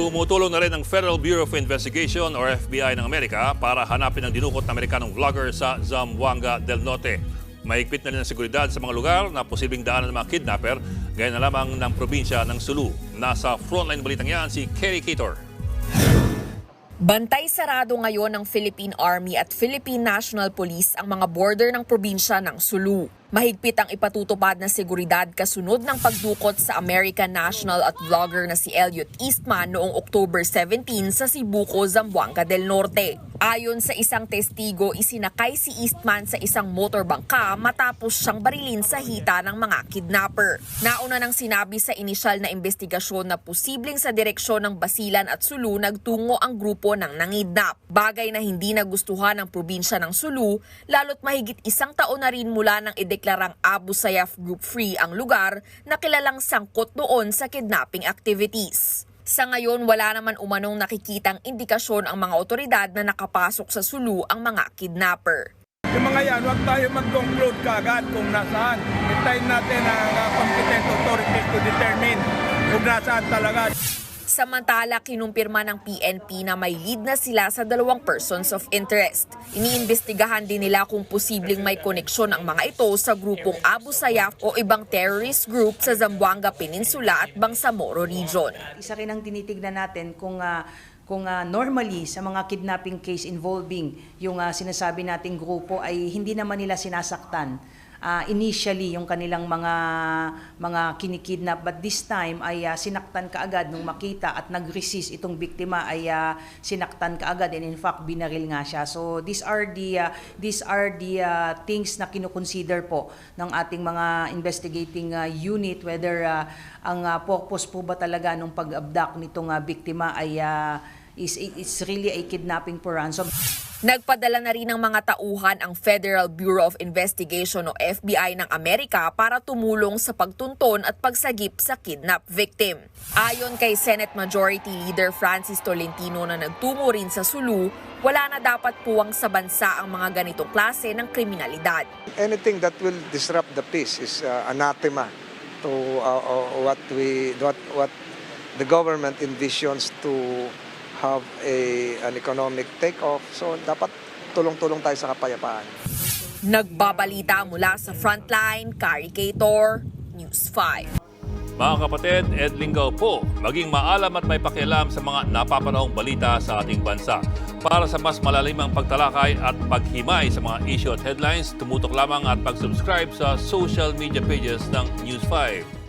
Tumutulong na rin ang Federal Bureau of Investigation or FBI ng Amerika para hanapin ang dinukot na Amerikanong vlogger sa Zamboanga del Norte. Mahigpit na rin ang seguridad sa mga lugar na posibleng daanan ng mga kidnapper, gaya na lamang ng probinsya ng Sulu. Nasa frontline balitang yan si Kerry Cator. Bantay sarado ngayon ng Philippine Army at Philippine National Police ang mga border ng probinsya ng Sulu. Mahigpit ang ipatutupad na seguridad kasunod ng pagdukot sa American national at vlogger na si Elliot Eastman noong October 17 sa Sibuco, Zamboanga del Norte. Ayon sa isang testigo, isinakay si Eastman sa isang motorbangka matapos siyang barilin sa hita ng mga kidnapper. Nauna nang sinabi sa inisyal na investigasyon na posibleng sa direksyon ng Basilan at Sulu nagtungo ang grupo ng nangidnap. Bagay na hindi nagustuhan ng probinsya ng Sulu, lalo't mahigit isang taon na rin mula nang ideklarang Abu Sayyaf Group Free ang lugar na kilalang sangkot doon sa kidnapping activities. Sa ngayon, wala naman umanong nakikitang indikasyon ang mga otoridad na nakapasok sa Sulu ang mga kidnapper. Yung mga yan, huwag tayo mag-conclude kaagad kung nasaan. Hintayin natin ang uh, competent authorities to determine kung nasaan talaga. Samantala, kinumpirma ng PNP na may lead na sila sa dalawang persons of interest. Iniimbestigahan din nila kung posibleng may koneksyon ang mga ito sa grupong Abu Sayyaf o ibang terrorist group sa Zamboanga Peninsula at Bangsamoro Region. Isa rin ang tinitignan natin kung ah, kung ah, normally sa mga kidnapping case involving yung ah, sinasabi nating grupo ay hindi naman nila sinasaktan ah, initially yung kanilang mga mga kinikidnap. But this time ay ah, sinaktan kaagad nung makita at nag-resist itong biktima ay ah, sinaktan kaagad and in fact binaril nga siya. So these are the ah, these are the ah, things na kinukonsider po ng ating mga investigating ah, unit whether ah, ang ah, purpose po ba talaga nung pag-abduct nitong ah, biktima ay ah, is it's really a kidnapping for ransom. Nagpadala na rin ng mga tauhan ang Federal Bureau of Investigation o FBI ng Amerika para tumulong sa pagtunton at pagsagip sa kidnap victim. Ayon kay Senate Majority Leader Francis Tolentino na nagtungo rin sa Sulu, wala na dapat puwang sa bansa ang mga ganitong klase ng kriminalidad. anything that will disrupt the peace is uh, anathema to uh, uh, what we what what the government envisions to have a an economic takeoff so dapat tulong-tulong tayo sa kapayapaan Nagbabalita mula sa Frontline, Kari Cator, News 5. Mga kapatid, Ed Lingaw po, maging maalam at may pakialam sa mga napapanahong balita sa ating bansa. Para sa mas malalimang pagtalakay at paghimay sa mga issue at headlines, tumutok lamang at pag-subscribe sa social media pages ng News 5.